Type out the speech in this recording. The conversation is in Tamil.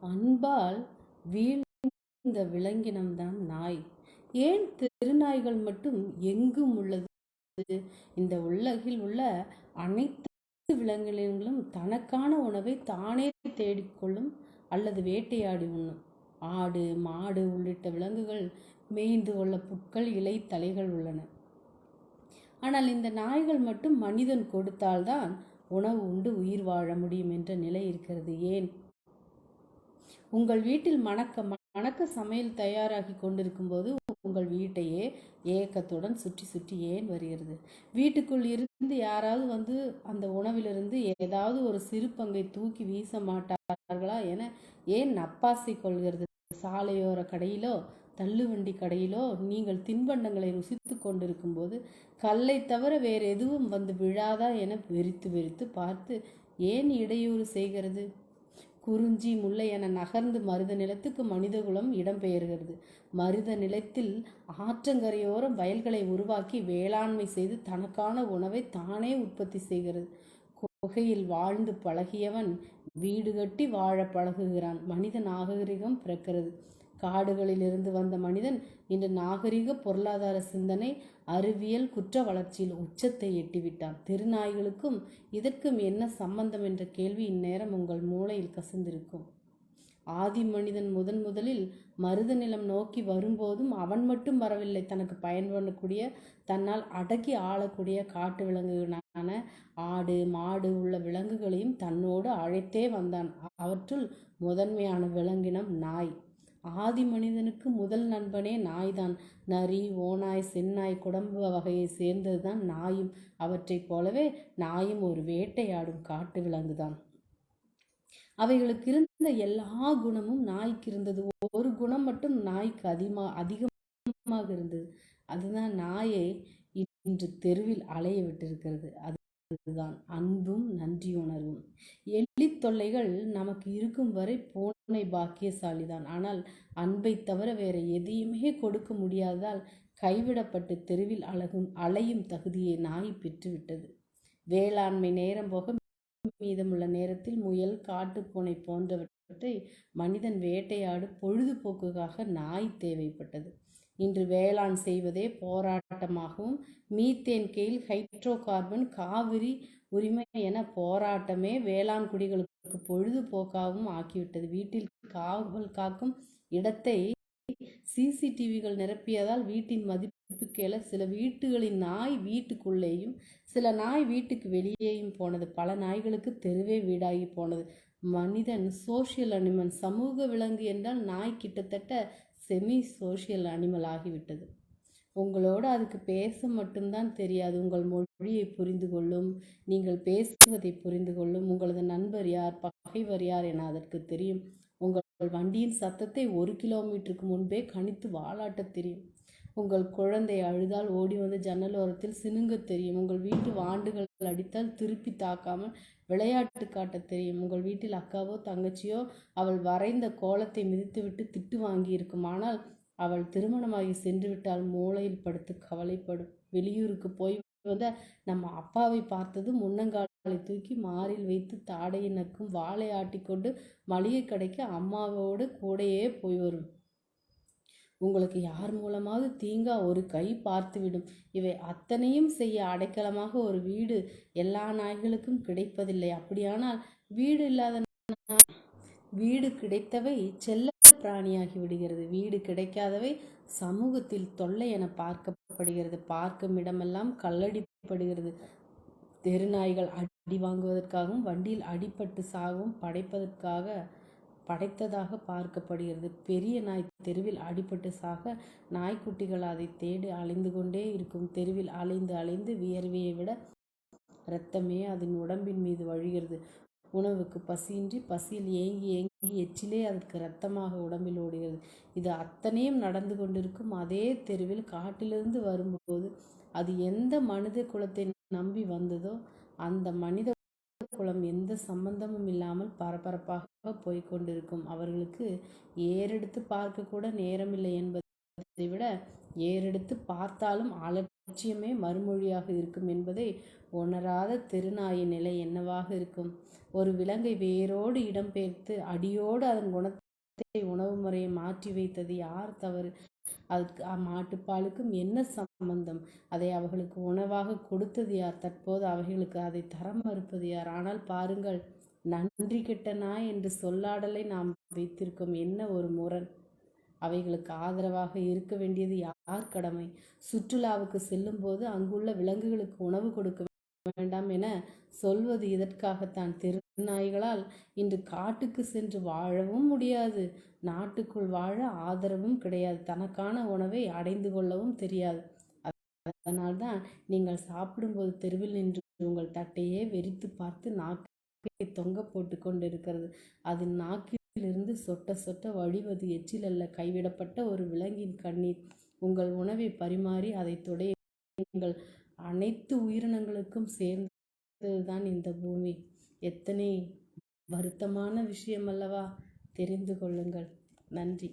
அன்பால் வீழ்ந்த விலங்கினம்தான் நாய். ஏன் திருநாய்கள் மட்டும் எங்கும் உள்ளது? இந்த உலகில் உள்ள அனைத்து விலங்கினங்களும் தனக்கான உணவை தானே தேடிக்கொள்ளும் அல்லது வேட்டையாடி உண்ணும். ஆடு மாடு உள்ளிட்ட விலங்குகள் மேய்ந்து கொள்ள புட்கள் இலை தலைகள் உள்ளன. ஆனால் இந்த நாய்கள் மட்டும் மனிதன் கொடுத்தால்தான் உணவு உண்டு உயிர் வாழ முடியும் என்ற நிலை இருக்கிறது. ஏன்? உங்கள் வீட்டில் மணக்க மணக்க சமையல் தயாராகி கொண்டிருக்கும் போது உங்கள் வீட்டையே ஏக்கத்துடன் சுற்றி சுற்றி ஏன் வருகிறது? வீட்டுக்குள் இருந்து யாராவது வந்து அந்த உணவிலிருந்து ஏதாவது ஒரு சிறு பங்கை தூக்கி வீச மாட்டார்களா என ஏன் நப்பாசை கொள்கிறது? சாலையோர கடையிலோ தள்ளுவண்டி கடையிலோ நீங்கள் தின்பண்டங்களை ருசித்து கொண்டிருக்கும் போது கல்லை தவிர வேறு எதுவும் வந்து விழாதா என வெறித்து வெறித்து பார்த்து ஏன் இடையூறு செய்கிறது? குறிஞ்சி முல்லை என நகர்ந்து மருத நிலத்துக்கு மனிதகுலம் இடம்பெயர்கிறது. மருத நிலத்தில் ஆற்றங்கரையோரம் வயல்களை உருவாக்கி வேளாண்மை செய்து தனக்கான உணவை தானே உற்பத்தி செய்கிறது. குகையில் வாழ்ந்து பழகியவன் வீடு கட்டி வாழ பழகுகிறான். மனித நாகரிகம் பிறக்கிறது. காடுகளில் இருந்து வந்த மனிதன் இன்று நாகரிக பொருளாதார சிந்தனை அறிவியல் குற்ற வளர்ச்சியில் உச்சத்தை எட்டிவிட்டான். திருநாய்களுக்கும் இதற்கும் என்ன சம்பந்தம் என்ற கேள்வி இந்நேரம் உங்கள் மூளையில் கசிந்திருக்கும். ஆதி மனிதன் முதன் முதலில் மருத நிலம் நோக்கி வரும்போதும் அவன் மட்டும் வரவில்லை. தனக்கு பயன் பண்ணக்கூடிய தன்னால் அடக்கி ஆளக்கூடிய காட்டு விலங்குகளான ஆடு மாடு உள்ள விலங்குகளையும் தன்னோடு அழைத்தே வந்தான். அவற்றுள் முதன்மையான விலங்கினம் நாய். ஆதி மனிதனுக்கு முதல் நண்பனே நாய்தான். நரி ஓநாய் செந்நாய் குடம்பு வகையை சேர்ந்ததுதான் நாயும். அவற்றைப் போலவே நாயும் ஒரு வேட்டையாடும் காட்டு விலங்குதான். அவைகளுக்கு இருந்த எல்லா குணமும் நாய்க்கு இருந்தது. ஒரு குணம் மட்டும் நாய்க்கு அதிகமா அதிகமாக இருந்தது. அதுதான் நாயை இன்று தெருவில் அலைய விட்டிருக்கிறது அது அதுதான் அன்பும் நன்றியுணர்வும். எலி தொல்லைகள் நமக்கு இருக்கும் வரை போன பாக்கியசாலிதான். ஆனால் அன்பை தவிர வேற எதையுமே கொடுக்க முடியாததால் கைவிடப்பட்டு தெருவில் அழகும் அலையும் தகுதியை நாய் பெற்றுவிட்டது. வேளாண்மை நேரம் போக மீதமுள்ள நேரத்தில் முயல் காட்டுப்பூனை போன்றவற்றை மனிதன் வேட்டையாடு பொழுதுபோக்குக்காக நாய் தேவைப்பட்டது. இன்று வேளாண் செய்வதே போராட்டமாகவும் மீத்தேன் கீழ் ஹைட்ரோ கார்பன் காவிரி உரிமை என போராட்டமே வேளாண் குடிகளுக்கு பொழுதுபோக்காகவும் ஆக்கிவிட்டது. வீட்டில் காவல் காக்கும் இடத்தை சிசிடிவிகள் நிரப்பியதால் வீட்டின் மதிப்புக்கேல சில வீட்டுகளின் நாய் வீட்டுக்குள்ளேயும் சில நாய் வீட்டுக்கு வெளியேயும் போனது. பல நாய்களுக்கு தெருவே வீடாகி போனது. மனிதன் சோசியல் அனிமல் சமூக விலங்கு என்றால் நாய் கிட்டத்தட்ட செமி சோஷியல் அனிமல் ஆகிவிட்டது. உங்களோட அதுக்கு பேச மட்டும்தான் தெரியாது. உங்கள் மொழியை புரிந்து கொள்ளும் நீங்கள் பேசுவதை புரிந்து கொள்ளும் உங்களது நண்பர் யார் பகைவர் யார் என அதற்கு தெரியும். உங்கள் வண்டியின் சத்தத்தை ஒரு கிலோமீட்டருக்கு முன்பே கணித்து வாலாட்ட தெரியும். உங்கள் குழந்தை அழுதால் ஓடி வந்து ஜன்னல் ஓரத்தில் சினுங்க தெரியும். உங்கள் வீட்டு வாண்டுகள் அடித்தால் திருப்பி தாக்காமல் விளையாட்டு காட்ட தெரியும். உங்கள் வீட்டில் அக்காவோ தங்கச்சியோ அவள் வரைந்த கோலத்தை மிதித்துவிட்டு திட்டு வாங்கியிருக்கும். ஆனால் அவள் திருமணமாகி சென்று விட்டால் மூளையில் படுத்து கவலைப்படும். வெளியூருக்கு போய் வந்த நம்ம அப்பாவை பார்த்தது முன்னங்காலை தூக்கி மாறில் வைத்து தாடையை நக்கும் வாழை ஆட்டிக்கொண்டு மளிகை கடைக்கு அம்மாவோடு கூடையே போய் வரும். உங்களுக்கு யார் மூலமாவது தீங்கா ஒரு கை பார்த்துவிடும். இவை அத்தனையும் செய்ய அடைக்கலமாக ஒரு வீடு எல்லா நாய்களுக்கும் கிடைப்பதில்லை. அப்படியானால் வீடு இல்லாத வீடு கிடைத்தவை செல்ல பிராணியாகி விடுகிறது. வீடு கிடைக்காதவை சமூகத்தில் தொல்லை என பார்க்கப்படுகிறது. பார்க்கும் இடமெல்லாம் கல்லடிப்படுகிறது தெருநாய்கள் அடி வாங்குவதற்காகவும் வண்டியில் அடிப்பட்டு சாகவும் படைப்பதற்காக படைத்ததாக பார்க்கப்படுகிறது. பெரிய நாய் தெருவில் அடிபட்டு சாக நாய்க்குட்டிகள் அதை தேடி அலைந்து கொண்டே இருக்கும். தெருவில் அலைந்து அலைந்து வியர்வையை விட இரத்தமே அதன் உடம்பின் மீது வழிகிறது. உணவுக்கு பசியின்றி பசியில் ஏங்கி ஏங்கி எச்சிலே அதற்கு இரத்தமாக உடம்பில் ஓடுகிறது. இது அத்தனையும் நடந்து கொண்டிருக்கும் அதே தெருவில் காட்டிலிருந்து வரும்போது அது எந்த மனித குலத்தை நம்பி வந்ததோ அந்த மனித குளம் எந்த சம்பந்தமும் இல்லாமல் பரபரப்பாக போய்கொண்டிருக்கும் அவர்களுக்கு ஏறெடுத்து பார்க்க கூட நேரமில்லை என்பதை விட ஏறெடுத்து பார்த்தாலும் அலட்சியமே மறுமொழியாக இருக்கும் என்பதை உணராத திருநாயின் நிலை என்னவாக இருக்கும்? ஒரு விலங்கை வேரோடு இடம்பெயர்த்து அடியோடு அதன் குணத்தை உணவு முறையை மாற்றி வைத்தது யார் தவறு? அதுக்கு மாட்டுப்பாலுக்கும் என்ன சம்பந்தம்? அதை அவர்களுக்கு உணவாக கொடுத்தது யார்? தற்போது அவைகளுக்கு அதை தர மறுப்பது யார்? ஆனால் பாருங்கள் நன்றி கெட்ட நாய் என்று சொல்லாடலை நாம் வைத்திருக்கோம் என்ன ஒரு முரண்? அவைகளுக்கு ஆதரவாக இருக்க வேண்டியது யார் கடமை? சுற்றுலாவுக்கு செல்லும் போது அங்குள்ள விலங்குகளுக்கு உணவு கொடுக்க வேண்டாம் என சொல்வது இதற்காகத்தான். திருநாய்களால் இன்று காட்டுக்கு சென்று வாழவும் முடியாது. நாட்டுக்குள் வாழ ஆதரவும் கிடையாது. தனக்கான உணவை அடைந்து கொள்ளவும் தெரியாது. அதனால்தான் நீங்கள் சாப்பிடும்போது தெருவில் நின்று உங்கள் தட்டையே வெறித்து பார்த்து நாக்கை தொங்க போட்டு கொண்டிருக்கிறது. அது இருந்து சொட்ட சொட்ட வழிவது எச்சில் அல்ல கைவிடப்பட்ட ஒரு விலங்கின் கண்ணீர். உங்கள் உணவை பரிமாறி அதை தொடைய நீங்கள் அனைத்து உயிரினங்களுக்கும் சேர்ந்ததுதான் இந்த பூமி. எத்தனை வருத்தமான விஷயம் அல்லவா தெரிந்து கொள்ளுங்கள். நன்றி.